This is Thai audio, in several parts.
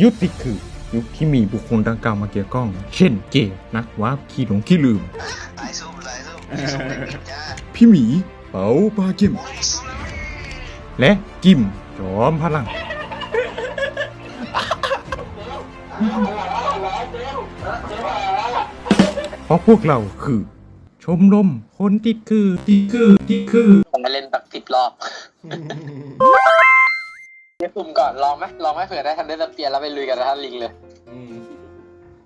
ยุคที่คือยุคที่มีบุคคลดังกล่าวมาเกี่ยวข้อง เช่นเกย์นักวาร์ปขี้หลงขี้ลืมสายสู้สายสู้สู้เด็กๆจ้าพี่หมีเป๋าปาเกมและกิมจอมพลัง เพราะพวกเราคือ ชมรมคนติดคือติดคือติดคือ ผมไปเล่นแบบสิบรอบ ดี๋ยวสุ่มก่อนลองไหมลองไหมเผื่อได้ทันเดอร์สเปียร์แล้วไปลุยกับท่านลิงเลย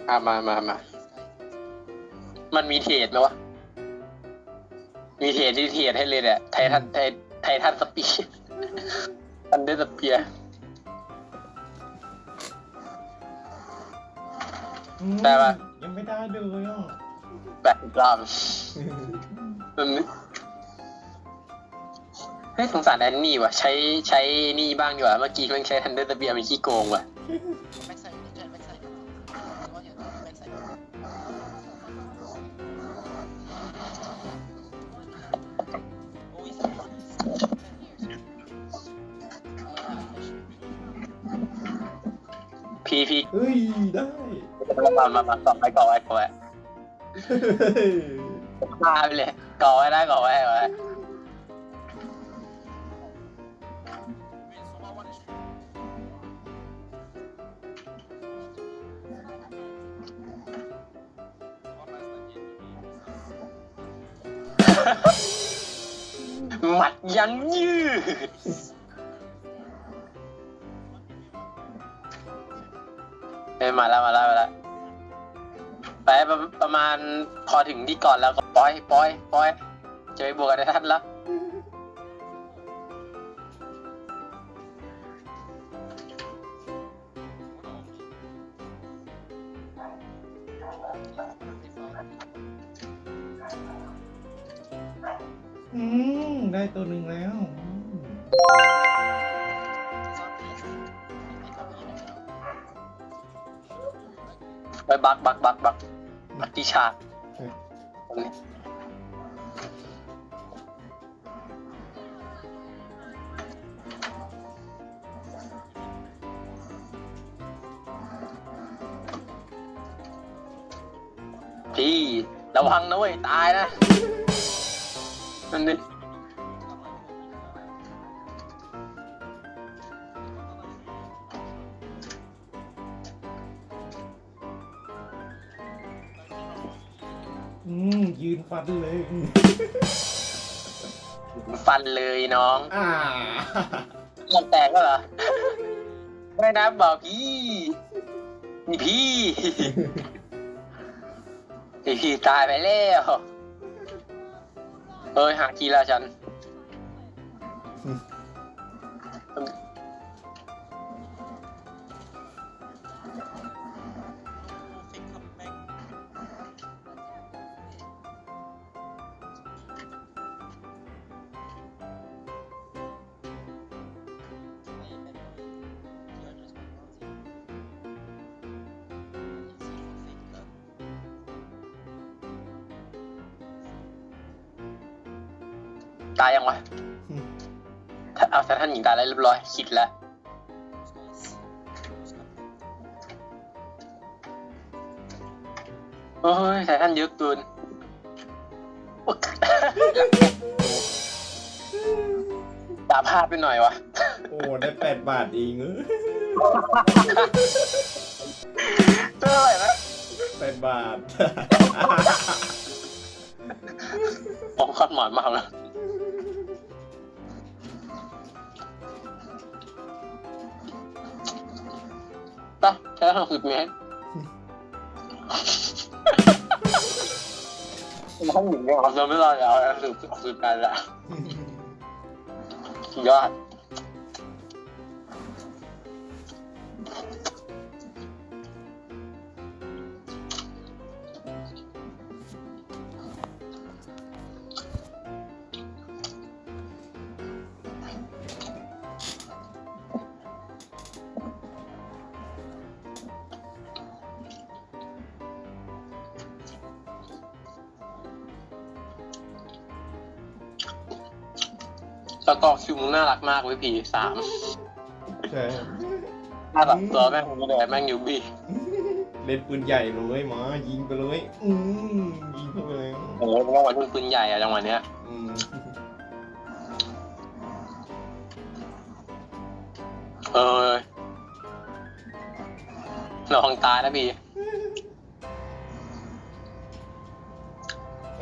อะมามามา มันมีเทรดไหมวะ มีเทรดที่เทรดให้เลยเนี่ยไททันไทไททันสเปียร์ทันเดอร์สเปียร์ได้ปะยังไม่ได้เลยอะ แบบสิบรอบ มัน เฮ้ยสงสารแอนนี่ว่ะ ใช้ใช้นี่บ้างดีกว่า เมื่อกี้มันใช้ทันเดอร์สเปียร์มันขี้โกงว่ะพีพีเฮ้ยได้มามามาก่อไว้ก่อไว้ก่อไว้ฆ่าไปเลยก่อไว้ได้ก่อไว้ก่อไว้ หมัดยังยืด เอ้ยมาแล้วมาแล้วมาแล้วไปประประมาณพอถึงที่ก่อนแล้วก็ปล่อยปล่อยปล่อยจะไปบวกกันในทันแล้ว ตัวหนึ่งแล้วไปบักบักบักบักบักที่ชาเฮ้ยตรงนี้พี่ระวังนะเว้ย ตายนะนั่นนี่ เลย ฟันเลยน้องอ่ามันแตกก็เหรอ ไม่นะบอกพี่นี่พี่ไอพี่ตายไปแล้วเอ้ยหากีฬาฉัน ตายยังวะอืมถ้าเอาแต่ท่านหญิงตายแล้วเรียบร้อยคิดแล้วโอ้ยแต่ท่านเยอะเกินอุ๊ยตาพลาดไปหน่อยวะโอ้ได้แปดบาทเองเออเท่าไหร่นะแปดบาทผมคอดหมอนมากเล ค่หกสิบเมตรท่านหญิงเนี่ยเราไม่รอดแล้วสืบสืบกันแล้วสุดยอด แล้วก็คิวมึงน่ารักมากเว้ยพี่สามใช่ถ้าแบบตัวแม่งคงเลยแม่งอยู่บีเล่นปืนใหญ่เลยหมายิงไปเลยอืมยิงเข้าไปเลยโอ้โหจังหวะนี้ปืนใหญ่อะจังหวะเนี้ยอืมเออระวังตายนะพี่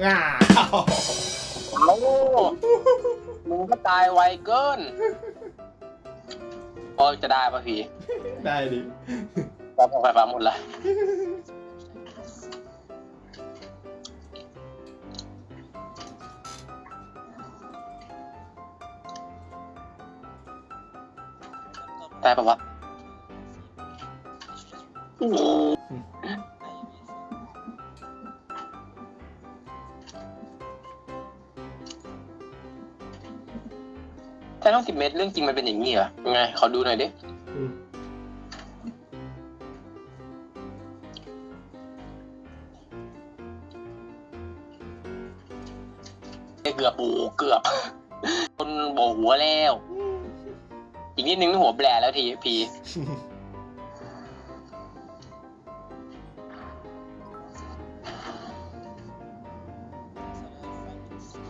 อ้า โอ้มึงก็ตายไวเกินโอ้ยจะได้ปะพี่ได้ดิไฟฟ้าไฟฟ้าหมดละได้ปะวะ แต่ต้องสิบเมตรเรื่องจริงมันเป็นอย่างนี้เหรอยังไงขอดูหน่อยดิอืม เกือบปูเกือบ คนโบกหัวแล้ว อีกนิดนึงหัวแบลแล้วทีพี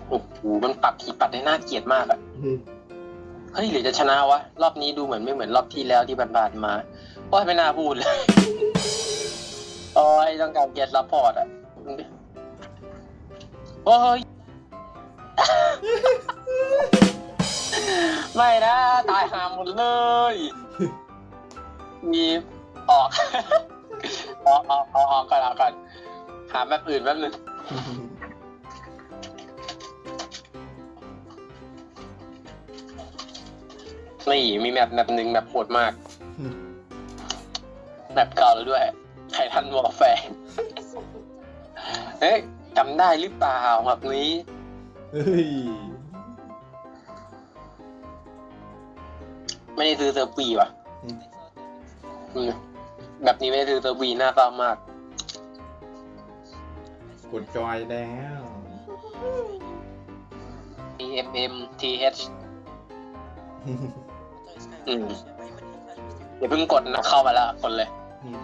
โอ้โหมันปัดทีปัดได้น่าเกลียดมากอะอืม เฮ้ยหรือจะชนะวะ รอบนี้ดูเหมือนไม่เหมือนรอบที่แล้วที่ผ่านๆมาโอ้ยไม่น่าพูดเลยโอ้ยต้องการเกียรติรับพอร์ตอะโอ้ยไม่นะตายหาหมดเลย มีออกออกออกออกก่อนออกก่อนหาแบบอื่นแป๊บนึง นี่มีแมปแมปหนึ่งแมปโหดมาก แมปเก่าแล้วด้วยไททันวอลแฟร์เอ๊ะจำได้หรือเปล่าแบบนี้ เฮ้ย ไม่ได้ซื้อเซอร์ปีว่ะอืมอืมแบบนี้ไม่ได้ซื้อเซอร์ปีน่าเศร้ามาก กดจอยแล้ว T M M T H อืมอย่าเพิ่งกดนะเข้ามาแล้วกดเลยอืม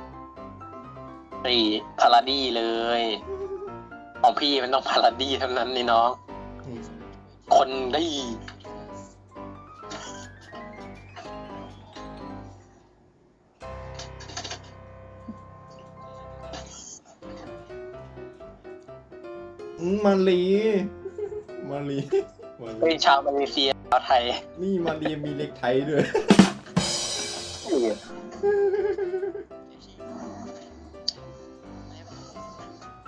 นี่พาราดี้เลย ของพี่มันต้องพาราดี้เท่านั้นนี่น้อง อืมคนดีอืมมาลี มาลีมาเป็ลีนชาวมาเลเซียชาวไทย นี่มาลีมีเล็กไทยด้วย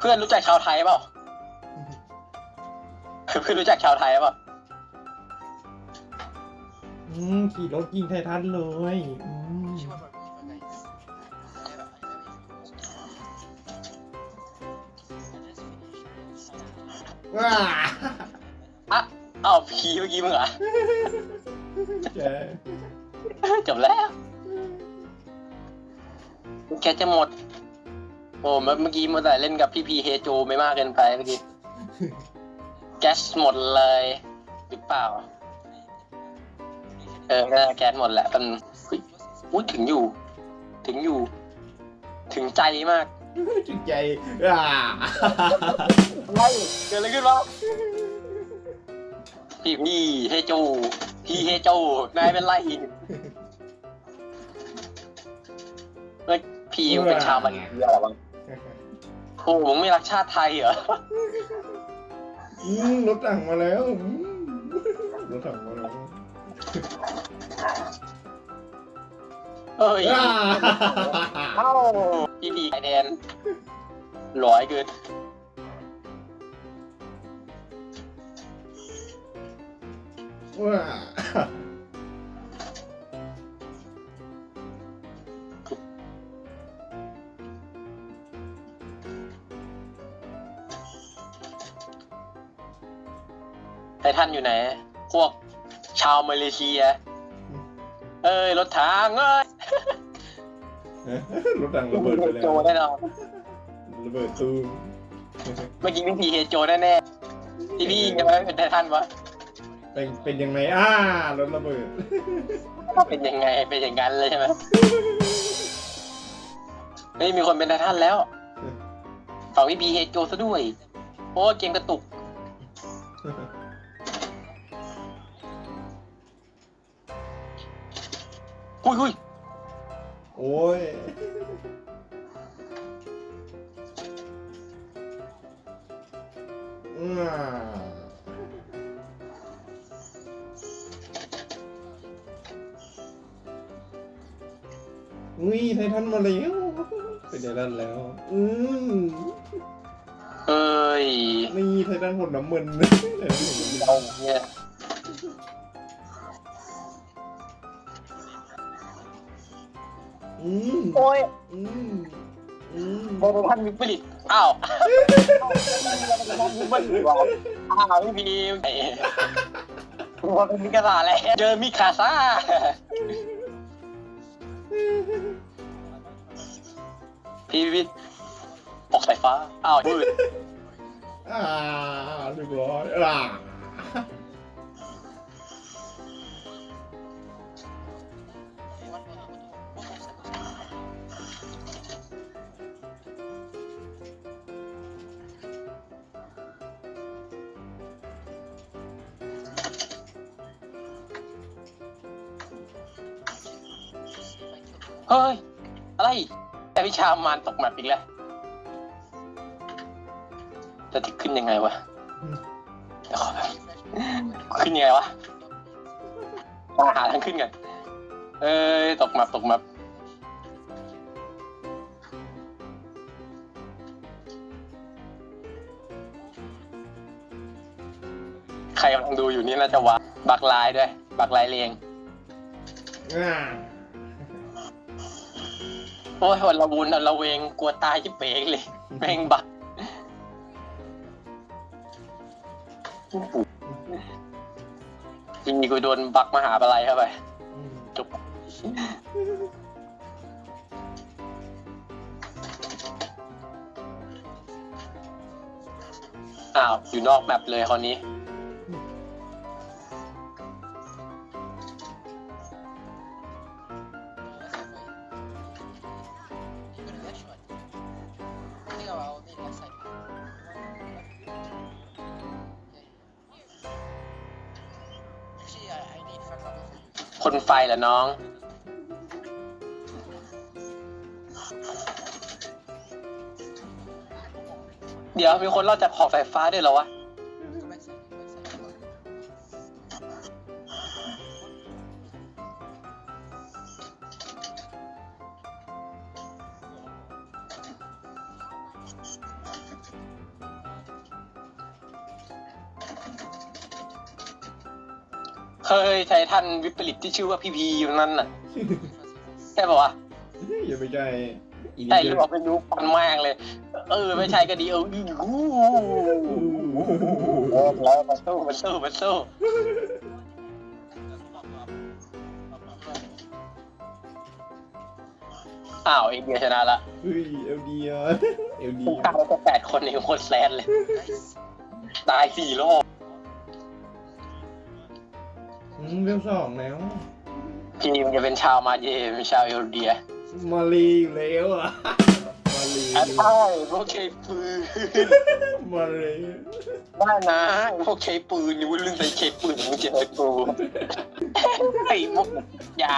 เพื่อนรู้จักชาวไทยเปล่า เพื่อนรู้จักชาวไทยเปล่า อืมขี่รถยิงไททันเลยอืมว้าอะอ้าวพีเมื่อกี้มึงเหรอแกจบแล้ว แกจะหมด โอ้เมื่อเมื่อกี้มัวแต่เล่นกับพี่พีเฮโจไม่มากเกินไปเมื่อกี้ แก๊สหมดเลย หรือเปล่า เออน่าจะแก๊สหมดแหละมันเฮ้ยอุ๊ยถึงอยู่ ถึงอยู่ ถึงใจมากจุดใจว้าอะไรเกิดอะไรขึ้นวะพี่พี่เฮโจพี่เฮโจนายเป็นไรเฮ้ยพี่มึงเป็นชาวมาเลเซียเหรอวะ โอ้มึงไม่รักชาติไทยเหรอ อืมรถถังมาแล้วอืมรถถังมาแล้วเฮ้ยว้าเอ้าพี่ดีไอแดนร้อยเกินว้า ไททันอยู่ไหน พวกชาวมาเลเซีย เอ้ย รถถังเอ้ยรถถังระเบิดไปแล้วโจแน่นอนระเบิดตูมเมื่อกี้พี่พีเฮโจแน่ๆที่พี่ยังไม่เป็นไททันวะเป็นเป็นยังไงอ่ารถระเบิด เป็นยังไงเป็นอย่างนั้นเลยใช่ไหมเเฮ้ยมีคนเป็นไททันแล้วฝั่งวิบีเฮโจซะด้วย โอ้เกมกระตุก อุ้ยอุ้ยโอ้ยอ่าอุ้ยไททันมาแล้วเป็นไททันแล้ว อืมเอ้ย นี่ไททันหดน้ำมันไททันหดน้ำมันเอาเนี่ย อืมโอ้ยอืมอืมโบโบพันวิปริตอ้าวมันบอกอ้าวพี่พีมไอ้มันเป็นมิกาซาแล้วเจอมิคาซาพี่พี่ออกสายฟ้า อ้าวมืดอ่าเรียบร้อยอ่า เฮ้ย อะไร แต่วิชามานตกแมปอีกแล้วจะติดขึ้นยังไงวะเดี๋ยวขอแบบขึ้นยังไงวะต้องหาทางขึ้นกัน เอ้ย ตกแมปตกแมปใครกำลังดูอยู่นี่น่าจะวะบักลายด้วย บักลายเรียง อ่า โอ้ยวันละวุนวันละเวงกลัวตายที่เป๋งเลยแม่งบักจริงๆกูโดนบักมหาอะไรเข้าไปอืมจบอ้าวอยู่นอกแมปเลยคราวนี้ คนไฟเหรอน้อง เดี๋ยวมีคนรอดจากขอบสายฟ้าด้วยเหรอวะ เฮ้ยไททันวิปริตที่ชื่อว่าพี่พีอยู่นั่นน่ะใช่ป่าวะอย่าไปใจอีใช่นี่หรือเปล่าไม่รู้ปันมากเลย เออ ไม่ใช่ก็ดีเอออู้หูเออแล้วมาสู้มาสู้มาสู้อ้าวเองเดียชนะละเฮ้ยเอลดีอะเอลดีผู้ฆ่าไปแปดคนเองโคตรแซนเลย ตายสี่รอบ อืมเรื่องสองแล้ว ทีมจะเป็นชาวมาเยเป็นชาวเอลเดียมาลีอยู่แล้วอะ มาลีอะใช่พวกเคปืนมาลีได้นะพวกเคปืนนี่วุ้นเรื่องใส่เคปืนมึงเจอกูไอ้พวกยา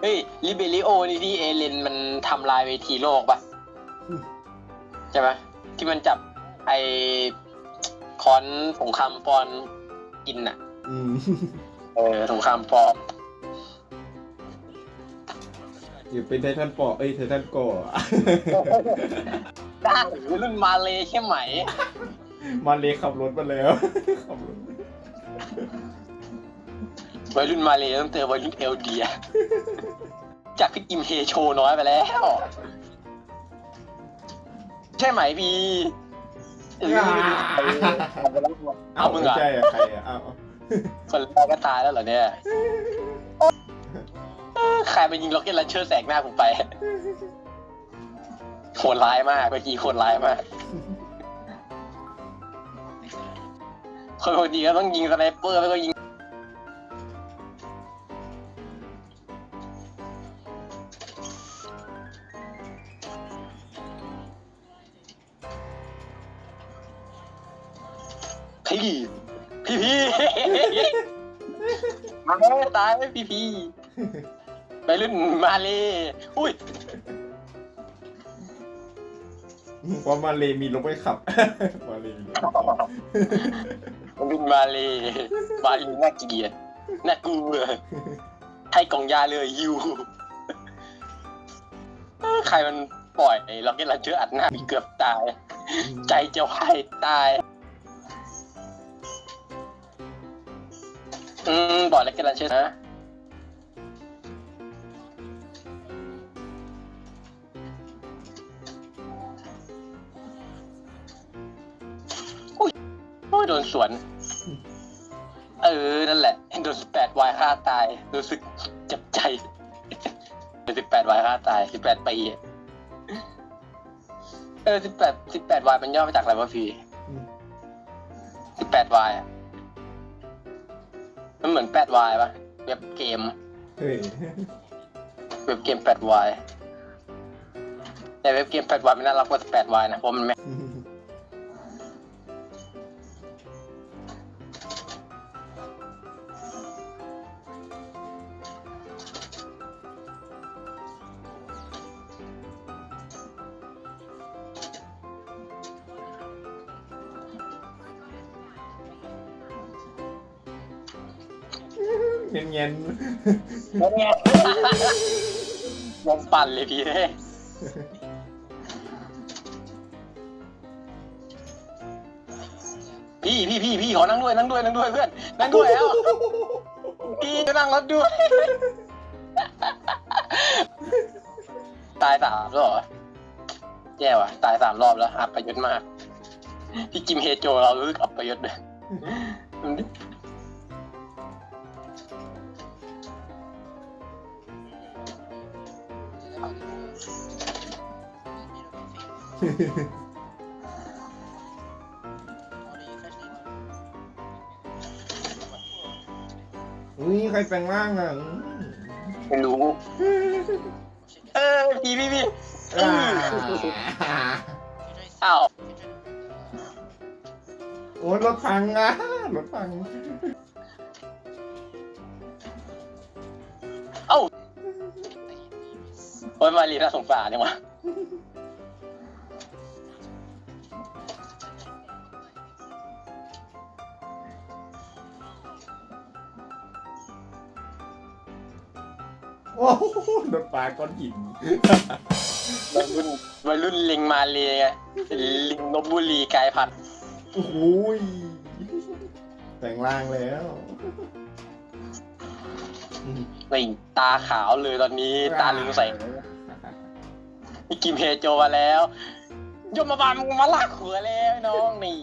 เฮ้ยลิเบริโอนี่ที่เอเลนมันทำลายเวทีโลกปะใช่ไหมที่มันจับไอคอนสงครามปอนกินน่ะ อืมเออสงครามปอนอย่าเป็นไททันปอเอ้ยไททันก่ออะได้หรือรุ่นมาเลยใช่ไหม มาเลขับรถมาแล้วขับรถวัยรุ่นมาเลยต้องเจอวัยรุ่นเอลเดีย จากพี่กิมเฮโชน้อยไปแล้ว ใช่ไหมพี่เออเอาไปแล้วเอามึงเหรอ ใช่อะใครอะเอา คนแรกก็ตายแล้วเหรอเนี่ยใครไปยิงล็อกเก็ตลันเชอร์แสกหน้าผมไปโหดร้ายมากเมื่อกี้โหดร้ายมาก คนคนดีก็ต้องยิงสไนเปอร์แล้วก็ยิง ตายไหมพี่พี่ไปรุ่นมาเลยอุ้ยเพราะมาเลมีลงไปขับ มาเลมีลงไปขับรุ่นมาเลยมาเลยน่าเกลียดน่ากลัวให้กล่องยาเลยยูเออใครมันปล่อยล็อกเก็ตลันเชอร์อัดหน้ามีเกือบตาย ใจจะวายตาย อืมบอกแล้วกันละเช่นนะอุ้ยโอ้ยโดนสวน เออ นั่นแหละ โดนสิบแปดวายฆ่าตาย รู้สึกเจ็บใจโดนสิบแปดวายฆ่าตายสิบแปดปีอะเออสิบแปดสิบแปดวายมันย่อมาจากอะไรวะพี่สิบแปดวายอะ มันเหมือนแปดวายปะเว็บเกมเฮ้ยเว็บเกมแปดวายแต่เว็บเกมแปดวายมันน่ารักกว่าแปดวายนะเพราะมันไม่ เงียนเงียนงงงงปั่นเลยพี่เอ้ยพี่พี่พี่พี่ขอนั่งด้วยนั่งด้วยนั่งด้วยเพื่อนนั่งด้วยแล้วพี่จะนั่งรถด้วย ตายสามรอบเหรอแย่ว่ะ ตายสามรอบแล้วอับประยุทธ์มาก พี่จิมเฮโจเรารู้สึกอับประยุทธ์เลย อุ้ยใครแปลงร่างอะอืมไม่รู้ เออพี่พี่พี่เออ่าออ้าวโอ้ยรถพังอะรถพัง เอ้าโอ้ยมารีน่าสงสารเนี่ยวะ โอ้โหรถปลาก้อนหินวัยรุ่นวัยรุ่นลิงมาเลยไงลิงลบบุรีกลายพันธุ์โอ้โหยแปลงร่างแล้วนี่ตาขาวเลยตอนนี้ ตาลึงใส่พี่กิมเฮโจมาแล้วยมมาบาลมึงมาลากหัวแล้วน้องนี่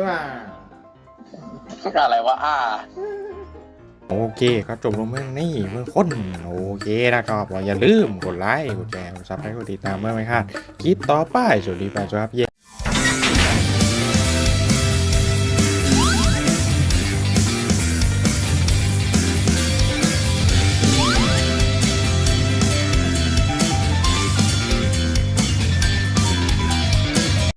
ว้าอะไรวะอ่าโอเคก็จบลงเมื่อนี้เมื่อคนโอเคนะครับอย่าลืมกดไลค์กดแชร์กดซับให้กดติดตามเมื่อไม่พลาดคลิปต่อไปสวัสดีแฟนครับเย้